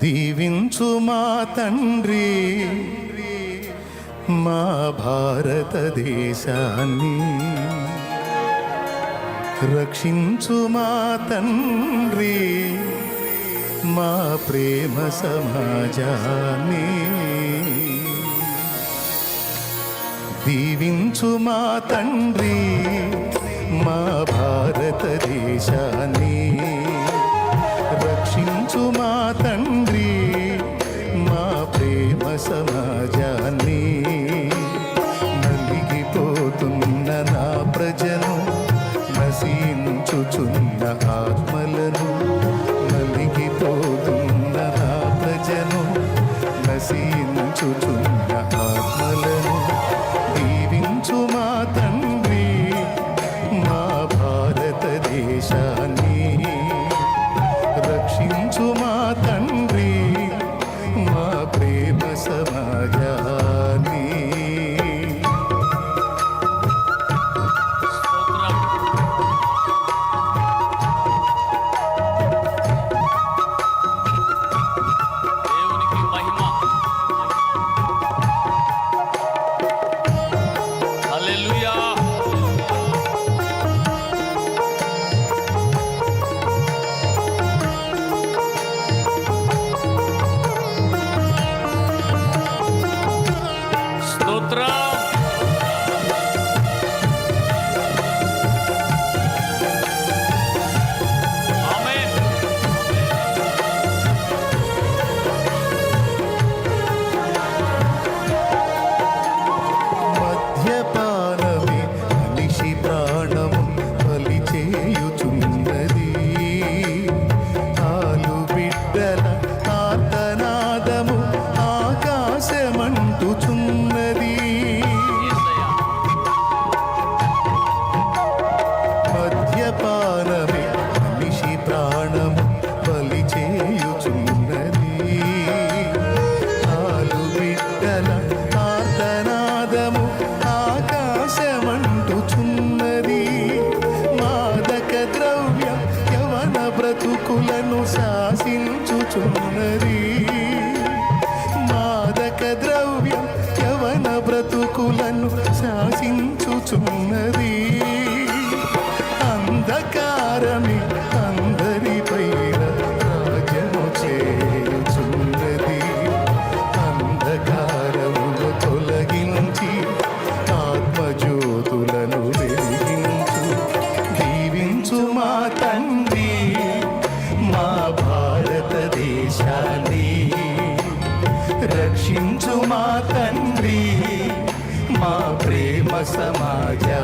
దీవించు మా తండ్రి మా భారతదేశాన్ని. రక్షించు మా తండ్రి మా ప్రేమ సమాజాన్ని. దీవించు మా తండ్రి మా భారతదేశాన్ని రక్షించు మా తండ్రి మా ప్రేమ సమాజ ఆత్మలను నలిగిపోతున్న నా ప్రజను నశించుచున్న ఆత్మలను దీవించు మా తండ్రి మా భారతదేశాన్ని. రక్షించు మా తండ్రి మా ప్రేమ సమాజ మన బ్రతుకులను శాసించుచున్నది. మాదక ద్రవ్యం యవన బ్రతుకులను శాసించుచున్నది. భారతదేశాన్ని రక్షించు మా తండ్రి మా ప్రేమ సమాజా.